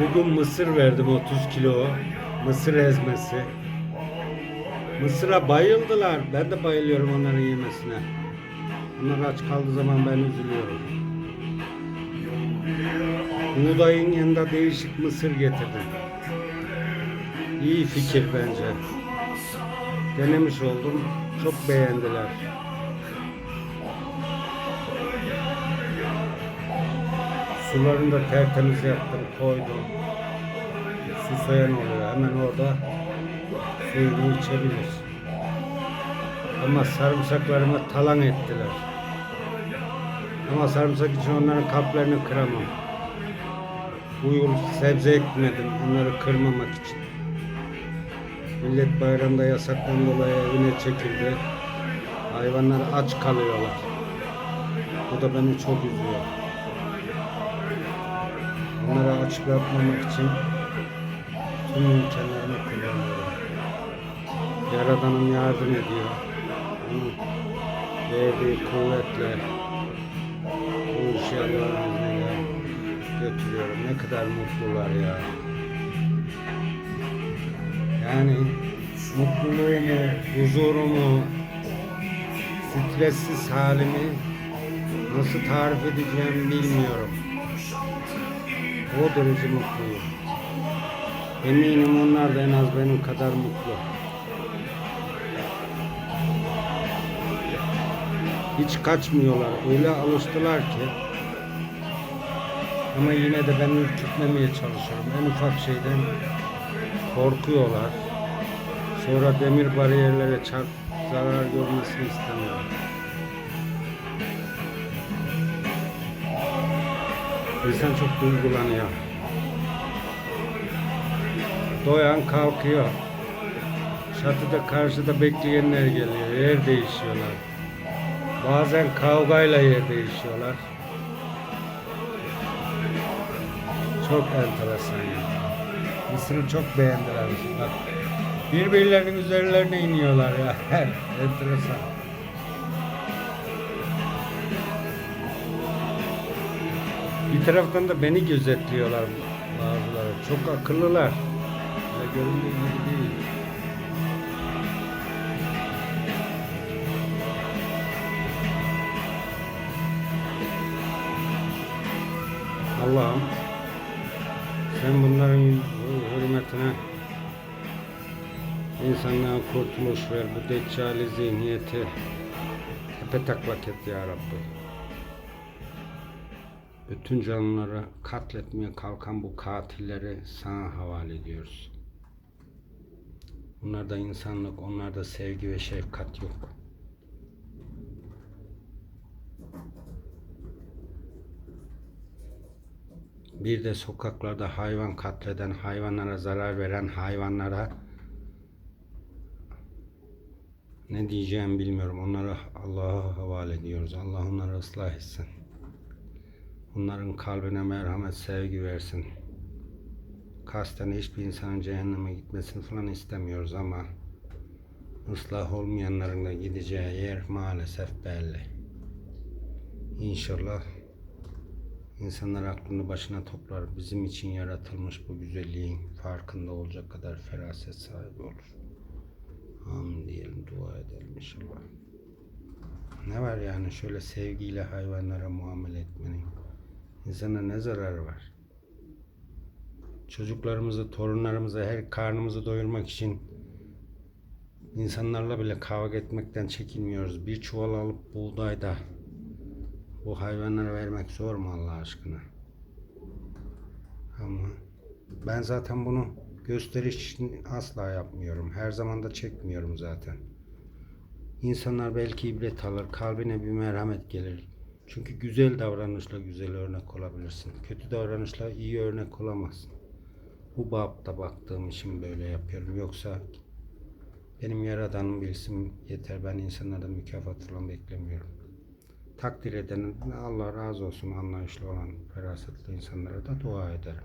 Bugün mısır verdim 30 kilo. Mısır ezmesi. Mısıra bayıldılar. Ben de bayılıyorum onların yemesine. Onlar aç kaldığı zaman ben üzülüyorum. Buğdayın yanında değişik mısır getirdim. İyi fikir bence. Denemiş oldum. Çok beğendiler. Sularını da tertemiz yaptım, koydum. Susayan oluyor. Hemen orada suyunu içebilir. Ama sarımsaklarımı talan ettiler. Ama sarımsak için onların kalplerini kıramam. Bu yıl sebze ekmedim onları kırmamak için. Millet bayramda yasaktan dolayı evine çekildi. Hayvanlar aç kalıyorlar. Bu da beni çok üzüyor. Onları aç bırakmamak için tüm imkanlarımı kullanıyorum. Yaradanım yardım ediyor. Onun verdiği kuvvetle bu işi Allah'ın izniyle götürüyorum. Ne kadar mutlular ya. Yani mutluluğumu, huzurumu, stressiz halimi nasıl tarif edeceğimi bilmiyorum. O derece mutluyum. Eminim onlar da en az benim kadar mutlu. Hiç kaçmıyorlar. Öyle alıştılar ki. Ama yine de ben ürkütmemeye çalışıyorum. En ufak şeyden korkuyorlar. Sonra demir bariyerlere çarp zarar görmesini istemiyorum. İnsan çok duygulanıyor. Doyan kalkıyor. Çatıda karşıda bekleyenler geliyor. Yer değişiyorlar. Bazen kavgayla yer değişiyorlar. Çok enteresan. Mısır'ı çok beğendiler. Bak, birbirlerinin üzerlerine iniyorlar ya. enteresan. Bir taraftan da beni gözetliyorlar bazıları. Çok akıllılar. Öyle göründüğü gibi değil. Allah'ım sen bunların hürmetine insanlığa kurtuluş ver. Bu deccali zihniyeti tepe taklak et ya Rabbi. Bütün canlıları katletmeye kalkan bu katilleri sana havale ediyoruz. Bunlarda insanlık, onlarda sevgi ve şefkat yok. Bir de sokaklarda hayvan katleden, hayvanlara zarar veren hayvanlara ne diyeceğimi bilmiyorum. Onları Allah'a havale ediyoruz. Allah onları ıslah etsin. Onların kalbine merhamet, sevgi versin. Kasten hiçbir insanın cehenneme gitmesini falan istemiyoruz ama ıslah olmayanların da gideceği yer maalesef belli. İnşallah insanlar aklını başına toplar. Bizim için yaratılmış bu güzelliğin farkında olacak kadar feraset sahibi olur. Amin diyelim, dua edelim inşallah. Ne var yani şöyle sevgiyle hayvanlara muamele etmenin? İnsana ne zararı var? Çocuklarımızı, torunlarımızı, her karnımızı doyurmak için insanlarla bile kavga etmekten çekinmiyoruz. Bir çuval alıp buğday da bu hayvanlara vermek zor mu Allah aşkına? Ama ben zaten bunu gösteriş için asla yapmıyorum. Her zaman da çekmiyorum zaten. İnsanlar belki ibret alır, kalbine bir merhamet gelir. Çünkü güzel davranışla güzel örnek olabilirsin. Kötü davranışla iyi örnek olamazsın. Bu babda baktığım için böyle yapıyorum. Yoksa benim yaradanım bilsin yeter. Ben insanlardan mükafat falan beklemiyorum. Takdir eden Allah razı olsun anlayışlı olan ferasetli insanlara da dua ederim.